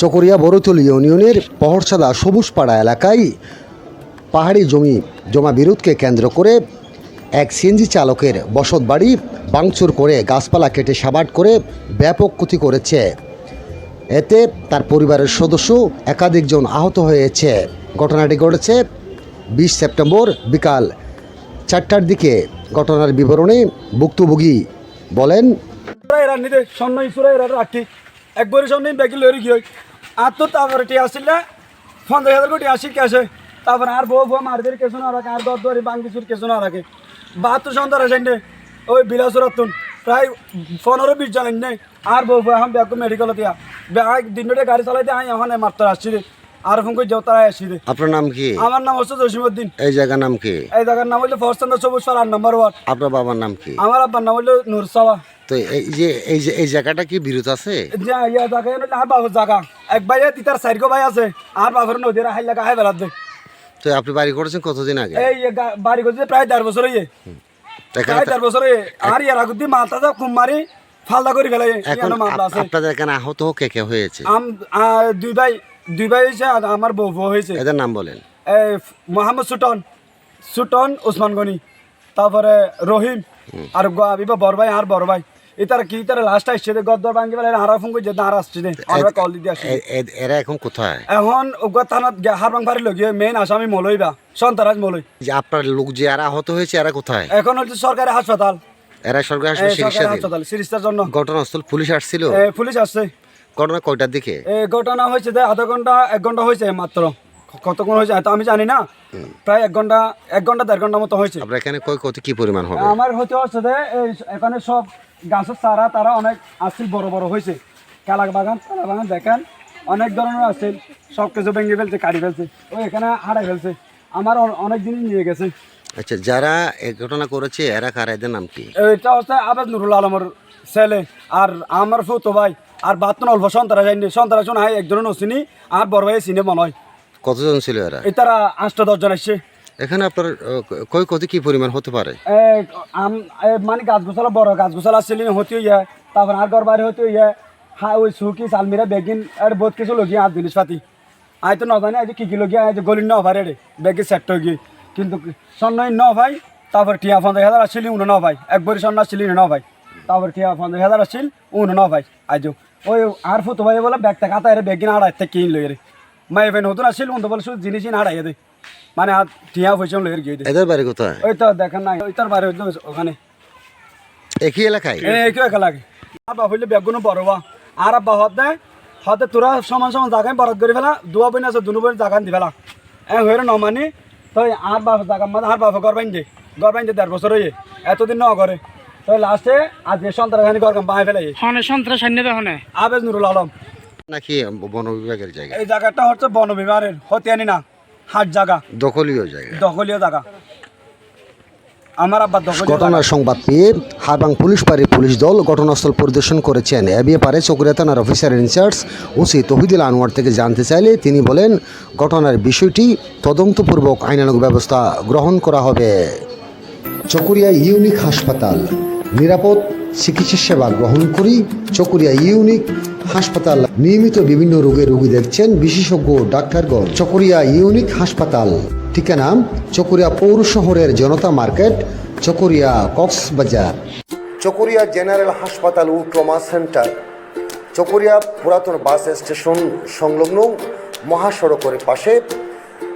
চকরিয়া বড়তল ইউনিয়নের পহরছাদা সবুজপাড়া এলাকায় পাহাড়ি জমি জমা বিরোধকে কেন্দ্র করে এক সিএনজি চালকের বসত বাড়ি ভাঙচুর করে গাছপালা কেটে সাবাট করে ব্যাপক ক্ষতি করেছে। এতে তার পরিবারের সদস্য একাধিকজন আহত হয়েছে। ঘটনাটি ঘটেছে বিশ সেপ্টেম্বর বিকাল চারটার দিকে। ঘটনার বিবরণে ভুক্তভোগী বলেন সুরা এরা নিদে স্বর্ণ সুরা এরা রাখি একবারে স্বর্ণ ব্যাগি লরি গিয়ে আর তো তারপরে টি আসলে পঞ্চাশ হাজার কোটি আসি ক্যাশে। তারপরে আর বউ বউ মারদের কেসো না রাখে আর দর দরি বাঙ্গিচুর কেসো না রাখে। বাহাত্তর সন্তান আসেন ওই বিলাসুরাতুন। প্রায় পনেরো বিশ জন নেই আর বউ বউ এখন ব্যাগ মেডিকেল দিয়া। ব্যাগ দিনটা গাড়ি চালাইতে আমি এখন মারতে আসছি রে। আর ফোন করে তারা আসছি রে। আপনার নাম কি? আমার নাম হচ্ছে জসিমুদ্দিন এই জায়গার নাম কি? এই জায়গার নাম হইল ফরচন্দ সবুজ পাড় আট নম্বর ওয়ার্ড আপনার বাবার নাম কি? আমার আব্বার নাম হইল নুরসাওয়া তো এই যে এই যে এই জায়গাটা কি বিরোধ আছে? ইয়া জায়গা এনে আর বাবুর জায়গা। এক ভাই তিতার সাইড ভাই আছে আর বাবুর নদীর হাই লাগা হাই তো আপনি বাড়ি করেছেন কতদিন আগে? এই বাড়ি করছে প্রায় দেড় বছর হইয়ে। তো প্রায় দেড় বছর হইয়ে। আর ইয়ার আগুদি মাথা যা খুব মারি ফালদা করে ফেলে এখন ইয়ানো মামলা আপ- আছে। আপনাদের এখানে আহত কে কে হয়েছে? আম দুই ভাই দুই ভাই হয়েছে আর আমার বউ বউ হয়েছে এদের নাম বলেন। এই মোহাম্মদ সুটন সুটন ওসমান গনি তারপরে রহিম আর বিবা বড় ভাই আর বড় ভাই। ইতার কি ইতার লাস্ট আসছে যে গদ্দর বেলা হারা ফোন আর আসছে যে আমরা কল এরা এখন কোথায়? এখন থানাত হারবাং লগিয়ে আসামি মলইবা সন্তারাজ মলই যে আপনার লোক যে এরা আহত হয়েছে এরা কোথায়? এখন হচ্ছে সরকারি হাসপাতাল। এরা সরকার হাসপাতালে চিকিৎসার জন্য। ঘটনাস্থল পুলিশ আসছিল? পুলিশ আসছে। ঘটনা কয়টার দিকে? ঘটনা হয়েছে যে আধা ঘণ্টা এক ঘণ্টা হয়েছে মাত্র। কতক্ষণ হয়েছে তো আমি জানি না। প্রায় এক ঘণ্টা এক ঘণ্টা দেড় ঘণ্টা মতো হয়েছে। আপনার এখানে কত কি পরিমাণ হবে? আমার হতে হচ্ছে যে এখানে সব গাছের চারা তারা অনেক আসছিল বড় বড় হয়েছে। কালা বাগান কালা বাগান দেখেন অনেক ধরনের আসছিল সব কিছু ভেঙে ফেলছে কাটি ফেলছে ওই এখানে হারাই ফেলছে। আমার অনেক দিন নিয়ে গেছে। আচ্ছা যারা এই ঘটনা করেছে এরা কারা এদের নাম কি? এটা হচ্ছে আবেদ নুরুল আলমের ছেলে আর আমার ফুতো ভাই আর বাতন অল্প সন্তারা যায়নি সন্তারা শোনা হয় একজনের নচিনি আর বড় ভাই চিনে মনে হয় কতজন ছিল এরা? এই তারা আটটা দশজন আসছে। এখানে আপনার কয় কত কি পরিমাণ হতে পারে? মানে গাছ গোছালা বড় গাছ গোছালা আসছিল হতে ইয়ে তারপর আর ঘর বাড়ি হতে ইয়ে হা, ওই সুকি, সালমিরা, বেগিন, আর বহুত কিছু লগিয়ে আর জিনিসপাতি। আই তো নজানি আজ কি কি লগিয়ে আজ গলি ন ভাই রে বেগে সেট হয়ে গিয়ে। কিন্তু সন্ন্যয় ন ভাই তারপর টিয়া পঞ্চাশ হাজার আসছিল উন ন ভাই একবারই সন্ন্য আসছিল ন ভাই তারপর টিয়া পঞ্চাশ হাজার আসছিল উন ন ভাই আজ ওই আর ফুতো ভাই বলে, ব্যাগ থেকে হাতা বেগিন আড়াই থেকে কিন রে। মাই ভাই নতুন আসছিল উন তো বলে, শুধু জিনিস আড়াই দে। মানে আর টিয়া পয়সা লই গিয়ে দে এদের বাড়ি কোথায়? ওই তো দেখেন না ওই তার বাড়ি ওখানে। একই এলাকায়? এই কেউ একা লাগে। আব্বা হইলে বেগুনো বড় বা আর আব্বা হতে হতে তোরা সমান সমান জায়গায় বরফ করে ফেলা দুয়া বইন আছে দুনো বইন জায়গা দি ফেলা। এ হয়ে নমানি তো আর বাপ জায়গা মানে আর বাপা ঘর বাইন দে ঘর বাইন দে দেড় বছর হয়ে এতদিন ন করে তো লাস্টে আজ সন্ত্রাসখানি ঘর কাম বাই ফেলাই হনে সন্ত্রাস সৈন্য হনে। আবেজ নুরুল আলম। নাকি বন বিভাগের জায়গা এই জায়গাটা হচ্ছে বন বিভাগের হতিয়ানি না। হাট জায়গা দখলীয় জায়গা। দখলীয় জায়গা। আমার আব্বা দখলীয় ঘটনার সংবাদ পেয়ে হারবাং পুলিশ পাড়ির পুলিশ দল ঘটনাস্থল পরিদর্শন করেছেন। এ ব্যাপারে চকুরিয়া থানার officer in charge OC Tohidul Anwar থেকে জানতে চাইলে তিনি বলেন ঘটনার বিষয়টি তদন্তপূর্বক আইনানুগ ব্যবস্থা গ্রহণ করা হবে। চকুরিয়া ইউনিক হাসপাতাল নিরাপদ চিকিৎসা সেবা গ্রহণ করি। চকুরিয়া ইউনিক হাসপাতাল। নিয়মিত বিভিন্ন রোগের রোগী দেখছেন বিশেষজ্ঞ ডাক্তারগণ। চকুরিয়া ইউনিক হাসপাতাল। ঠিকানা চকুরিয়া পৌর শহরের জনতা মার্কেট, চকুরিয়া কক্সবাজার। চকুরিয়া জেনারেল হাসপাতাল ও ট্রমা সেন্টার। চকুরিয়া পুরাতন বাস স্টেশন সংলগ্ন মহাসড়কের পাশে